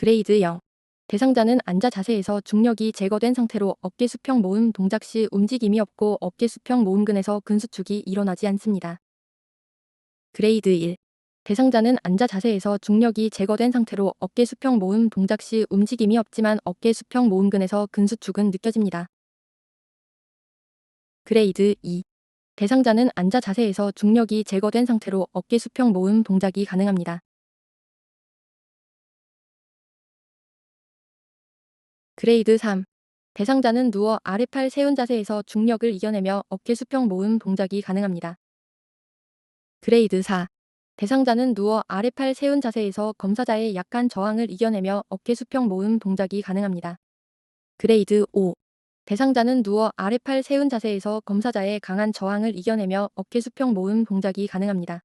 그레이드 0. 대상자는 앉아 자세에서 중력이 제거된 상태로 어깨 수평 모음 동작 시 움직임이 없고 어깨 수평 모음근에서 근수축이 일어나지 않습니다. 그레이드 1. 대상자는 앉아 자세에서 중력이 제거된 상태로 어깨 수평 모음 동작 시 움직임이 없지만 어깨 수평 모음근에서 근수축은 느껴집니다. 그레이드 2. 대상자는 앉아 자세에서 중력이 제거된 상태로 어깨 수평 모음 동작이 가능합니다. 그레이드 3. 대상자는 누워 아래팔 세운 자세에서 중력을 이겨내며 어깨 수평 모음 동작이 가능합니다. 그레이드 4. 대상자는 누워 아래팔 세운 자세에서 검사자의 약한 저항을 이겨내며 어깨 수평 모음 동작이 가능합니다. 그레이드 5. 대상자는 누워 아래팔 세운 자세에서 검사자의 강한 저항을 이겨내며 어깨 수평 모음 동작이 가능합니다.